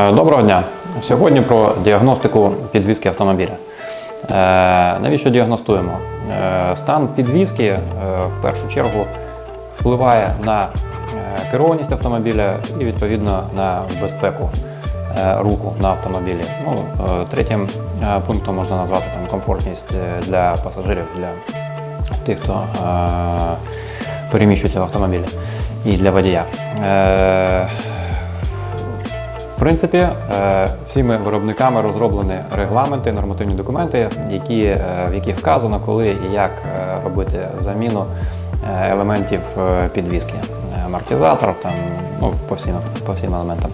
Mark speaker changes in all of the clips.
Speaker 1: Е, Доброго дня. Сьогодні про діагностику підвізки автомобіля. Е, Навіщо діагностуємо? Е, Стан підвізки в першу чергу впливає на керованість автомобіля і відповідно на безпеку руху на автомобілі. Ну, третім пунктом можна назвати там, комфортність для пасажирів, для тих, хто переміщується в автомобілі і для водія. В принципі, е, всіми виробниками розроблені регламенти, нормативні документи, які, е, в яких вказано, коли і як е, робити заміну елементів підвіски. Амортизатор, там, ну, по, всім, по всім елементам.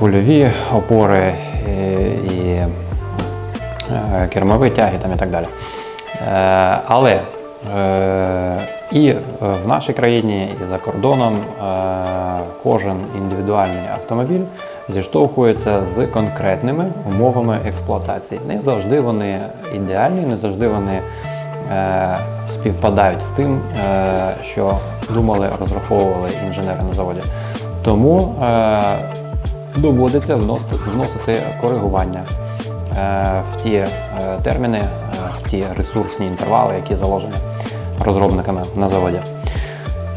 Speaker 1: Кульові опори і кермові тяги там, і так далі. Але і е, в нашій країні, і за кордоном е, кожен індивідуальний автомобіль зіштовхується з конкретними умовами експлуатації. Не завжди вони ідеальні, не завжди вони е, співпадають з тим, що думали, розраховували інженери на заводі. Тому доводиться вносити, коригування в ті терміни, в ті ресурсні інтервали, які заложені розробниками на заводі.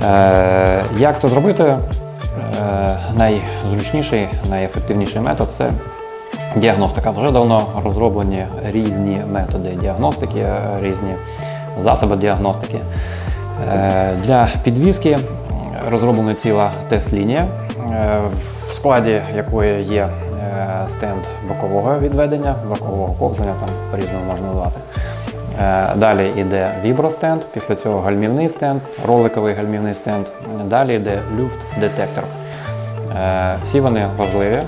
Speaker 1: Е, Як це зробити? Е, Найзручніший, найефективніший метод це діагностика. Вже давно розроблені різні методи діагностики, різні засоби діагностики. Е, Для підвізки розроблена ціла тест-лінія, в складі якої є стенд бокового відведення, бокового ковзання, там по-різному можна назвати. Е, Далі йде вібростенд, після цього гальмівний стенд, роликовий гальмівний стенд. Далі йде люфт-детектор. Е, Всі вони важливі, е,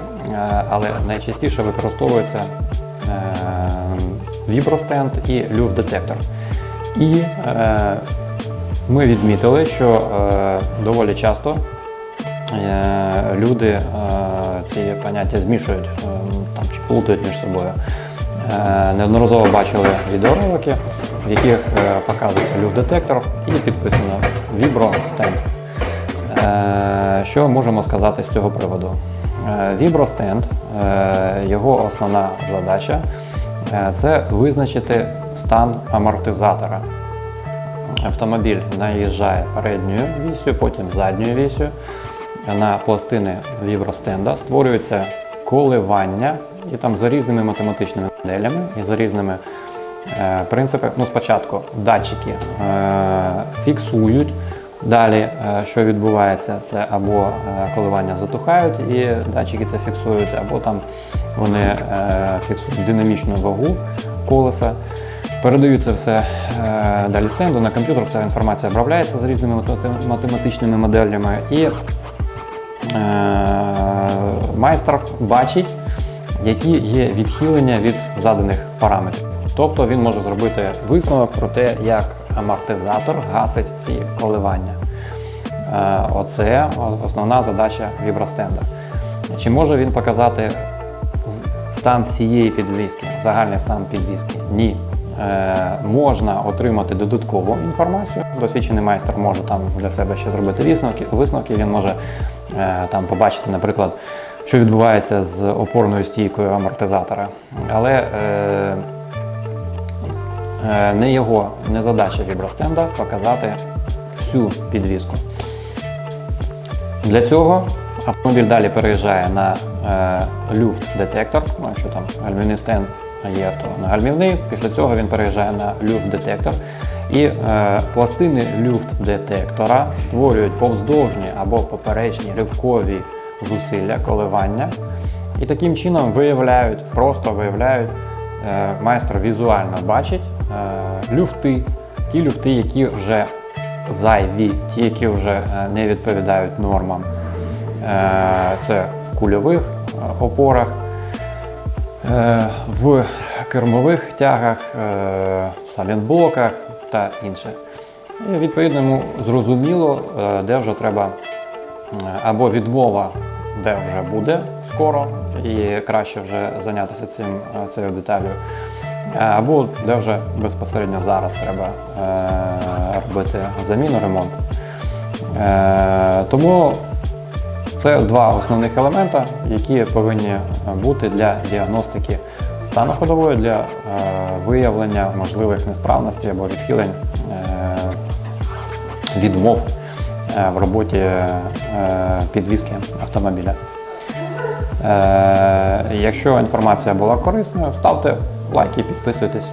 Speaker 1: але найчастіше використовується вібростенд і люфт-детектор. І ми відмітили, що доволі часто люди ці поняття змішують там, чи плутають між собою. Е, Неодноразово бачили відеоролики, в яких е, показується люфт-детектор і підписано вібростенд. Е, Що можемо сказати з цього приводу? Вібростенд, е, його основна задача це визначити стан амортизатора. Автомобіль наїжджає передньою вісю, потім задньою вісю. На пластини вібростенда створюється коливання, і там за різними математичними моделями і за різними е, принципами. Ну, спочатку датчики е, фіксують. Далі, е, що відбувається, це або коливання затухають, і датчики це фіксують, або там вони фіксують динамічну вагу колеса. Передають це все далі стенду на комп'ютер, вся інформація обробляється з різними математичними моделями, і майстер бачить, які є відхилення від заданих параметрів. Тобто він може зробити висновок про те, як амортизатор гасить ці коливання. Е, Оце основна задача вібростенда. Чи може він показати стан цієї підвіски, загальний стан підвіски? Ні. Е, можна отримати додаткову інформацію. Досвідчений майстер може там для себе ще зробити висновки. Він може е, там побачити, наприклад, що відбувається з опорною стійкою амортизатора. Але е, е, не його, не задача вібростенда показати всю підвіску. Для цього автомобіль далі переїжджає на е, люфт-детектор. Ну, якщо там гальмівний стенд є, то на гальмівний. Після цього він переїжджає на люфт-детектор. І е, пластини люфт-детектора створюють повздовжні або поперечні ривкові зусилля, коливання. І таким чином виявляють, просто виявляють, е, майстер візуально бачить е, люфти, ті люфти, які вже зайві, ті, які вже е, не відповідають нормам. Це в кульових опорах, в кермових тягах, в салінблоках та інше. І відповідно йому зрозуміло, де вже треба або відмова, де вже буде скоро, і краще вже зайнятися цим е, цією деталю, е, або де вже безпосередньо зараз треба е, робити заміну, ремонт. Тому Це два основних елемента, які повинні бути для діагностики стану ходової, для виявлення можливих несправностей або відхилень відмов в роботі е, підвізки автомобіля. Е, Якщо інформація була корисною, ставте лайки, підписуйтесь.